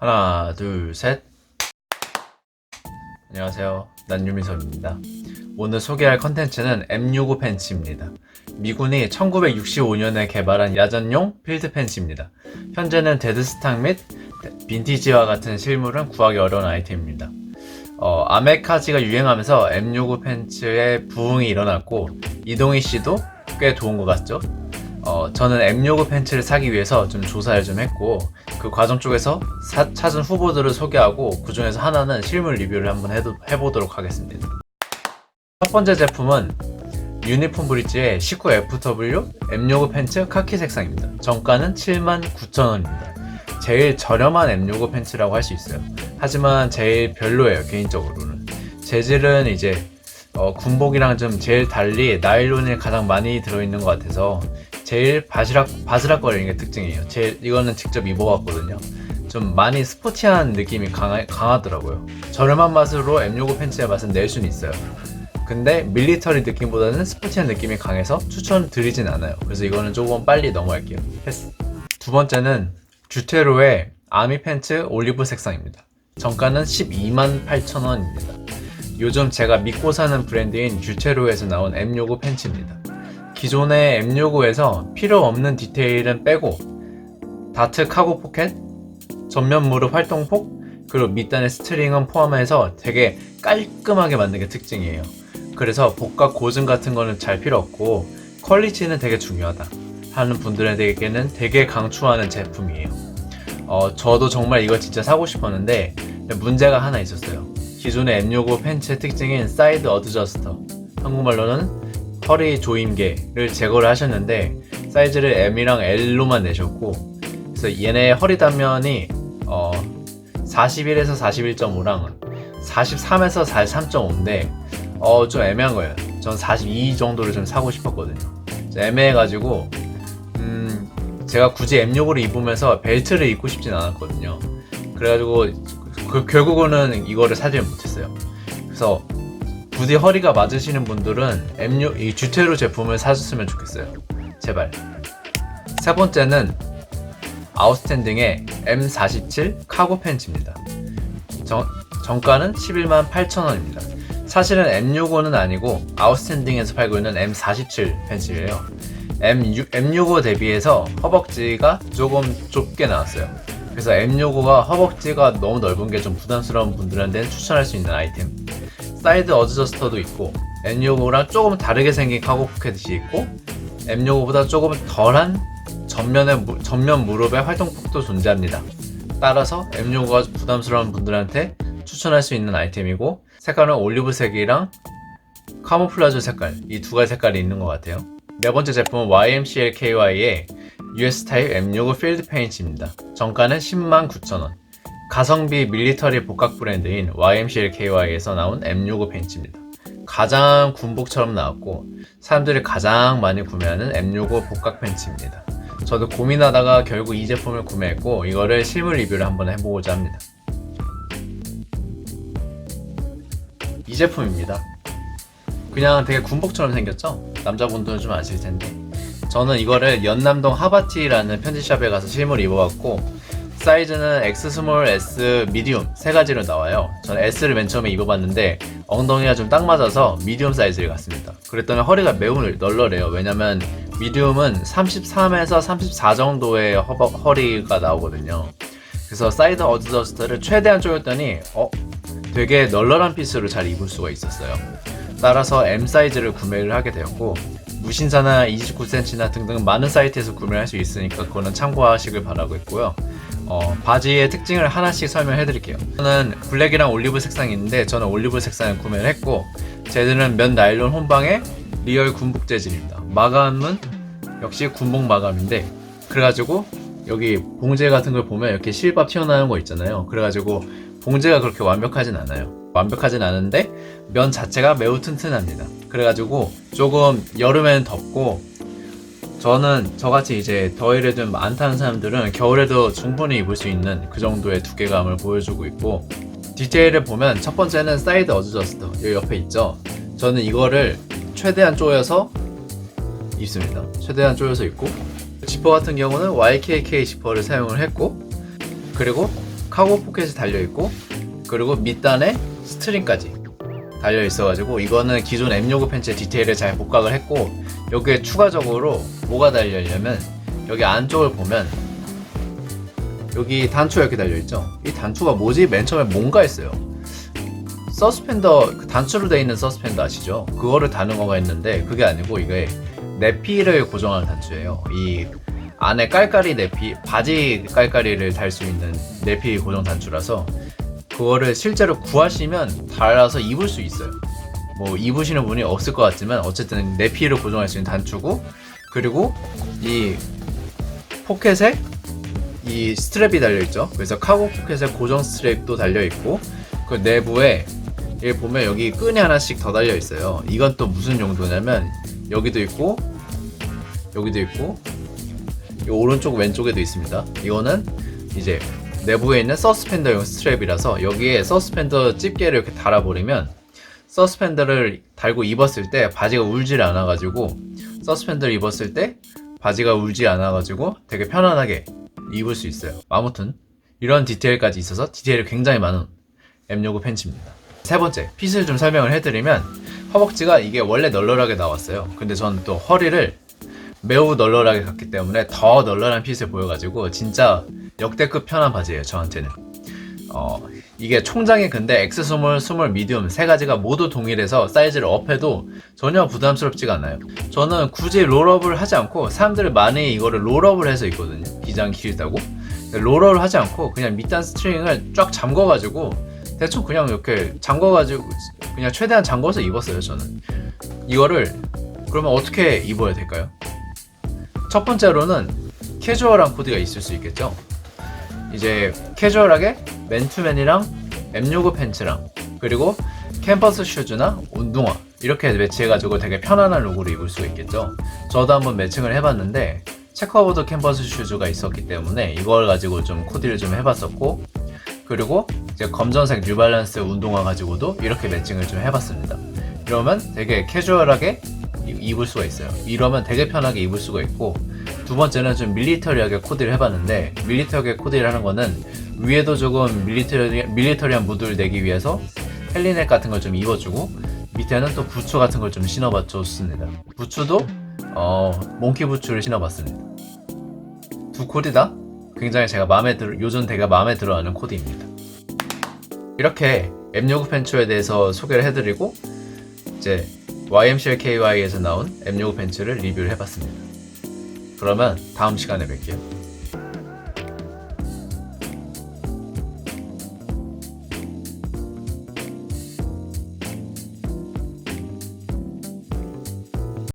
하나, 둘, 셋. 안녕하세요. 난 유미섭입니다. 오늘 소개할 컨텐츠는 M65 팬츠입니다. 미군이 1965년에 개발한 야전용 필드 팬츠입니다. 현재는 데드스탁 및 빈티지와 같은 실물은 구하기 어려운 아이템입니다. 어, 아메카지가 유행하면서 M65 팬츠에 부흥이 일어났고 이동희 씨도 꽤 좋은 것 같죠? 어, 저는 M65 팬츠를 사기 위해서 좀 조사를 좀 했고 그 과정 쪽에서 사- 찾은 후보들을 소개하고 그 중에서 하나는 실물 리뷰를 한번 해도, 해보도록 하겠습니다. 첫 번째 제품은 유니폼 브릿지의 19FW M65 팬츠 카키 색상입니다. 정가는 79,000원입니다. 제일 저렴한 M65 팬츠라고 할 수 있어요. 하지만 제일 별로예요, 개인적으로는. 재질은 이제 어, 군복이랑 좀 제일 달리 나일론이 가장 많이 들어있는 것 같아서 제일 바스락, 바스락거리는 게 특징이에요. 제 이거는 직접 입어봤거든요. 좀 많이 스포티한 느낌이 강하, 강하더라고요. 저렴한 맛으로 M65 팬츠의 맛은 낼 수는 있어요. 근데 밀리터리 느낌보다는 스포티한 느낌이 강해서 추천드리진 않아요. 그래서 이거는 조금 빨리 넘어갈게요. 패스. 두 번째는 주테로의 아미 팬츠 올리브 색상입니다. 정가는 12만 8천 원입니다. 요즘 제가 믿고 사는 브랜드인 주테로에서 나온 M65 팬츠입니다. 기존의 M65에서 필요 없는 디테일은 빼고 다트 카고 포켓, 전면 무릎 활동폭, 그리고 밑단의 스트링은 포함해서 되게 깔끔하게 만든 게 특징이에요. 그래서 복각 고증 같은 거는 잘 필요 없고 퀄리티는 되게 중요하다 하는 분들에게는 되게 강추하는 제품이에요. 어, 저도 정말 이거 진짜 사고 싶었는데 문제가 하나 있었어요. 기존의 M65 팬츠의 특징인 사이드 어드저스터 한국말로는 허리 조임개를 제거를 하셨는데 사이즈를 M이랑 L로만 내셨고 그래서 얘네 허리 단면이 어 41에서 41.5랑 43에서 43.5인데 어 좀 애매한 거예요. 전 42 정도를 좀 사고 싶었거든요. 애매해가지고 음 제가 굳이 M65를 입으면서 벨트를 입고 싶진 않았거든요. 그래가지고 그- 결국은 이거를 사질 못했어요. 그래서 부디 허리가 맞으시는 분들은 M6 이 주테로 제품을 사셨으면 좋겠어요. 제발. 세 번째는 아웃스탠딩의 M47 카고 팬츠입니다. 정, 정가는 11만 8천 원입니다. 사실은 M65는 아니고 아웃스탠딩에서 팔고 있는 M47 팬츠예요. M6, M65 대비해서 허벅지가 조금 좁게 나왔어요. 그래서 M65가 허벅지가 너무 넓은 게 좀 부담스러운 분들한테는 추천할 수 있는 아이템. 사이드 어드저스터도 있고 M65랑 조금 다르게 생긴 카고 포켓이 있고 M65보다 조금 덜한 전면의 무- 전면 무릎의 활동폭도 존재합니다. 따라서 M65가 부담스러운 분들한테 추천할 수 있는 아이템이고 색깔은 올리브색이랑 카모플라주 색깔 이 두 가지 색깔이 있는 것 같아요. 네 번째 제품은 YMCL KY의 US 타입 M65 필드 페인츠입니다. 정가는 10만 9천 원. 가성비 밀리터리 복각 브랜드인 YMCL KY에서 나온 M65 팬츠입니다. 가장 군복처럼 나왔고 사람들이 가장 많이 구매하는 M65 복각 팬츠입니다. 저도 고민하다가 결국 이 제품을 구매했고 이거를 실물 리뷰를 한번 해보고자 합니다. 이 제품입니다. 그냥 되게 군복처럼 생겼죠? 남자분들은 좀 아실 텐데 저는 이거를 연남동 하바티라는 편집샵에 가서 실물 입어봤고 사이즈는 X 스몰, S 미디움 세 가지로 나와요. 저는 S를 맨 처음에 입어봤는데 엉덩이가 좀 딱 맞아서 미디움 사이즈를 갔습니다. 그랬더니 허리가 매우 널널해요. 왜냐면 미디움은 33에서 34 정도의 허버, 허리가 나오거든요. 그래서 사이드 어드저스터를 최대한 조였더니 어 되게 널널한 피스로 잘 입을 수가 있었어요. 따라서 M 사이즈를 구매를 하게 되었고 무신사나 29cm나 등등 많은 사이트에서 구매할 수 있으니까 그거는 참고하시길 바라고 있고요. 어, 바지의 특징을 하나씩 설명해 드릴게요. 저는 블랙이랑 올리브 색상이 있는데 저는 올리브 색상을 구매를 했고 쟤들은 면 나일론 혼방의 리얼 군복 재질입니다. 마감은 역시 군복 마감인데 그래가지고 여기 봉제 같은 걸 보면 이렇게 실밥 튀어나오는 거 있잖아요. 그래가지고 봉제가 그렇게 완벽하진 않아요. 완벽하진 않은데 면 자체가 매우 튼튼합니다. 그래가지고 조금 여름에는 덥고 저는 저같이 이제 더위를 좀 안 타는 사람들은 겨울에도 충분히 입을 수 있는 그 정도의 두께감을 보여주고 있고 디테일을 보면 첫 번째는 사이드 어드저스터 여기 옆에 있죠? 저는 이거를 최대한 조여서 입습니다. 최대한 조여서 입고 지퍼 같은 경우는 YKK 지퍼를 사용을 했고 그리고 카고 포켓이 달려 있고 그리고 밑단에 스트링까지 달려 있어가지고 이거는 기존 M69 팬츠의 디테일을 잘 복각을 했고 여기에 추가적으로 뭐가 달려 있냐면 여기 안쪽을 보면 여기 단추가 이렇게 달려 있죠. 이 단추가 뭐지? 맨 처음에 뭔가 했어요. 서스펜더 그 단추로 되어 있는 서스펜더 아시죠? 그거를 다는 거가 있는데 그게 아니고 이게 내피를 고정하는 단추예요. 이 안에 깔깔이 내피 바지 깔깔이를 달 수 있는 내피 고정 단추라서 그거를 실제로 구하시면 달아서 입을 수 있어요. 뭐 입으시는 분이 없을 것 같지만 어쨌든 내 피를 고정할 수 있는 단추고 그리고 이 포켓에 이 스트랩이 달려 있죠. 그래서 카고 포켓에 고정 스트랩도 달려 있고 그 내부에 여기 보면 여기 끈이 하나씩 더 달려 있어요. 이건 또 무슨 용도냐면 여기도 있고 여기도 있고 이 오른쪽 왼쪽에도 있습니다. 이거는 이제 내부에 있는 서스펜더용 스트랩이라서 여기에 서스펜더 집게를 이렇게 달아버리면 서스펜더를 달고 입었을 때 바지가 울질 않아가지고 서스펜더를 입었을 때 바지가 울지 않아가지고 되게 편안하게 입을 수 있어요. 아무튼 이런 디테일까지 있어서 디테일이 굉장히 많은 M69 팬츠입니다. 세 번째, 핏을 좀 설명을 해드리면 허벅지가 이게 원래 널널하게 나왔어요. 근데 저는 또 허리를 매우 널널하게 갔기 때문에 더 널널한 핏을 보여가지고 진짜 역대급 편한 바지예요. 저한테는. 어, 이게 총장이 근데 X 스몰, 스몰, 미디움 세 가지가 모두 동일해서 사이즈를 업해도 전혀 부담스럽지가 않아요. 저는 굳이 롤업을 하지 않고 사람들이 많이 이거를 롤업을 해서 입거든요. 기장 길다고. 롤업을 하지 않고 그냥 밑단 스트링을 쫙 잠궈가지고 대충 그냥 이렇게 잠궈가지고 그냥 최대한 잠궈서 입었어요. 저는 이거를 그러면 어떻게 입어야 될까요? 첫 번째로는 캐주얼한 코디가 있을 수 있겠죠. 이제 캐주얼하게 맨투맨이랑 M69 팬츠랑 그리고 캠퍼스 슈즈나 운동화 이렇게 매치해가지고 되게 편안한 룩으로 입을 수 있겠죠. 저도 한번 매칭을 해봤는데 체커보드 캠퍼스 슈즈가 있었기 때문에 이걸 가지고 좀 코디를 좀 해봤었고 그리고 이제 검정색 뉴발란스 운동화 가지고도 이렇게 매칭을 좀 해봤습니다. 이러면 되게 캐주얼하게 이- 입을 수가 있어요. 이러면 되게 편하게 입을 수가 있고 두 번째는 좀 밀리터리하게 코디를 해봤는데 밀리터리하게 코디를 하는 거는 위에도 조금 밀리터리, 밀리터리한 무드를 내기 위해서 헬리넥 같은 걸 좀 입어주고 밑에는 또 부츠 같은 걸 좀 신어봤좋습니다. 부츠도 어, 몽키 부츠를 신어봤습니다. 두 코디 다 굉장히 제가 마음에 들어 요즘 되게 마음에 들어하는 코디입니다. 이렇게 M69 팬츠에 대해서 소개를 해드리고 이제 YMCL KY에서 나온 M69 팬츠를 리뷰를 해봤습니다. 그러면 다음 시간에 뵐게요.